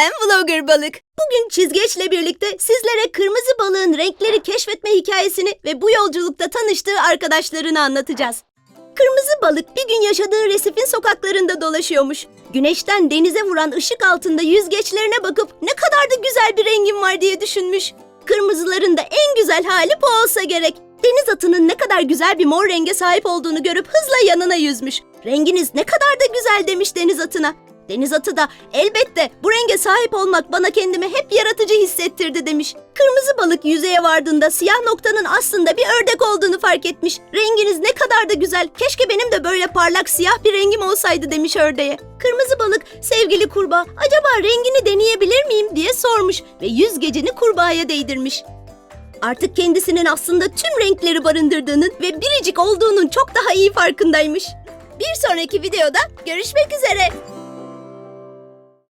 Ben vlogger balık. Bugün çizgeçle birlikte sizlere kırmızı balığın renkleri keşfetme hikayesini ve bu yolculukta tanıştığı arkadaşlarını anlatacağız. Kırmızı balık bir gün yaşadığı resifin sokaklarında dolaşıyormuş. Güneşten denize vuran ışık altında yüzgeçlerine bakıp ne kadar da güzel bir rengim var diye düşünmüş. Kırmızıların da en güzel hali bu olsa gerek. Deniz atının ne kadar güzel bir mor renge sahip olduğunu görüp hızla yanına yüzmüş. Renginiz ne kadar da güzel demiş deniz atına. Deniz atı da elbette bu renge sahip olmak bana kendimi hep yaratıcı hissettirdi demiş. Kırmızı balık yüzeye vardığında siyah noktanın aslında bir ördek olduğunu fark etmiş. Renginiz ne kadar da güzel. Keşke benim de böyle parlak siyah bir rengim olsaydı demiş ördeğe. Kırmızı balık sevgili kurbağa acaba rengini deneyebilir miyim diye sormuş ve yüzgecini kurbağaya değdirmiş. Artık kendisinin aslında tüm renkleri barındırdığının ve biricik olduğunun çok daha iyi farkındaymış. Bir sonraki videoda görüşmek üzere.